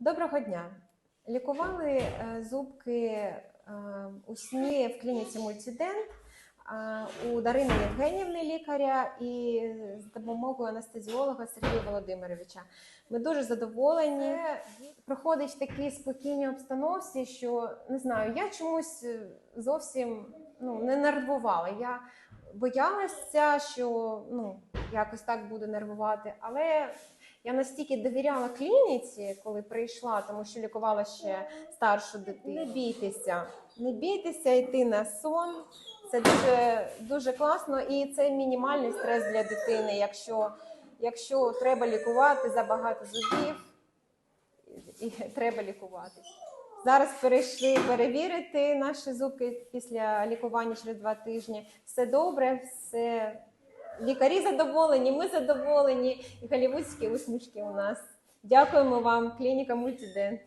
Доброго дня! Лікували е, зубки е, усні в клініці Мультидент е, у Дарини Євгенівни лікаря і з допомогою анестезіолога Сергія Володимировича. Ми дуже задоволені. Проходить в такій спокійній обстановці, що не знаю, я чомусь зовсім ну, не нервувала. Я боялася, що ну, якось так буду нервувати, але я настільки довіряла клініці, коли прийшла, тому що лікувала ще старшу дитину. Не бійтеся, не бійтеся йти на сон. Це дуже, дуже класно і це мінімальний стрес для дитини. Якщо, якщо треба лікувати за багато зубів, і треба лікувати. Зараз перейшли перевірити наші зубки після лікування через два тижні. Все добре, все лікарі задоволені, ми задоволені, і голівудські усмішки у нас. Дякуємо вам, клініка Мультидент.